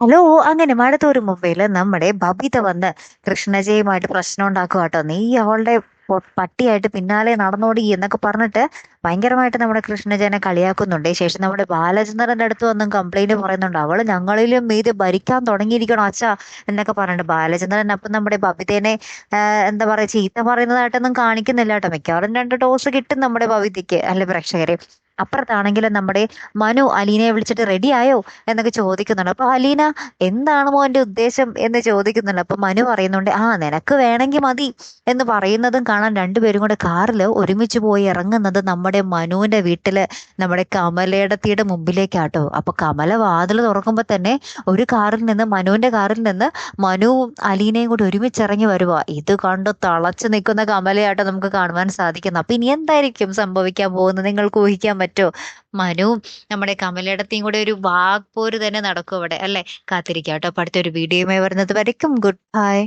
Hello അങ്ങനെ മഴത്തോരു മുംബൈയിൽ നമ്മുടെ ബബിത വന്ന് കൃഷ്ണജയുമായിട്ട് പ്രശ്നം ഉണ്ടാക്കുക കേട്ടോ നീ അവളുടെ പട്ടിയായിട്ട് പിന്നാലെ നടന്നോടി എന്നൊക്കെ പറഞ്ഞിട്ട് ഭയങ്കരമായിട്ട് നമ്മുടെ കൃഷ്ണജനെ കളിയാക്കുന്നുണ്ട്. ശേഷം നമ്മുടെ ബാലചന്ദ്രന്റെ അടുത്ത് വന്നും കംപ്ലൈന്റ് പറയുന്നുണ്ട്. അവൾ ഞങ്ങളിലും മീത് ഭരിക്കാൻ തുടങ്ങിയിരിക്കണം അച്ഛാ എന്നൊക്കെ പറഞ്ഞിട്ട് ബാലചന്ദ്രൻ അപ്പം നമ്മുടെ ബബിതേനെ എന്താ പറയാ ചീത്ത പറയുന്നതായിട്ടൊന്നും കാണിക്കുന്നില്ല കേട്ടോ മിക്കവാറും രണ്ട് ഡോസ് കിട്ടും നമ്മുടെ ബബിതയ്ക്ക് അല്ലെ പ്രേക്ഷകരെ. അപ്പുറത്താണെങ്കിലും നമ്മുടെ മനു അലീനയെ വിളിച്ചിട്ട് റെഡി ആയോ എന്നൊക്കെ ചോദിക്കുന്നുണ്ട്. അപ്പൊ അലീന എന്താണ് മോന്റെ ഉദ്ദേശം എന്ന് ചോദിക്കുന്നുണ്ട്. അപ്പൊ മനു പറയുന്നുണ്ട് ആ നിനക്ക് വേണമെങ്കിൽ മതി എന്ന് പറയുന്നതും കാണാൻ രണ്ടുപേരും കൂടെ കാറിൽ ഒരുമിച്ച് പോയി ഇറങ്ങുന്നത് നമ്മുടെ മനുവിന്റെ വീട്ടിൽ നമ്മുടെ കമലയിടത്തിയുടെ മുമ്പിലേക്കാട്ടോ. അപ്പൊ കമല വാതിൽ തുറക്കുമ്പോൾ തന്നെ ഒരു കാറിൽ നിന്ന് മനുവിന്റെ കാറിൽ നിന്ന് മനുവും അലീനയും കൂടി ഒരുമിച്ച് ഇറങ്ങി വരുക ഇത് കണ്ട് തളച്ചു നിൽക്കുന്ന കമലയാട്ടോ നമുക്ക് കാണുവാൻ സാധിക്കുന്നു അപ്പൊ ഇനി എന്തായിരിക്കും സംഭവിക്കാൻ പോകുന്നത്? നിങ്ങൾക്ക് ഊഹിക്കാൻ പറ്റുമോ മനുവും നമ്മുടെ കമലയിടത്തെയും കൂടെ ഒരു വാക്പോര് തന്നെ നടക്കും അവിടെ അല്ലെ? കാത്തിരിക്കാം കേട്ടോ. അടുത്തൊരു വീഡിയോയുമായി വരുന്നത് വരയ്ക്കും. Good bye.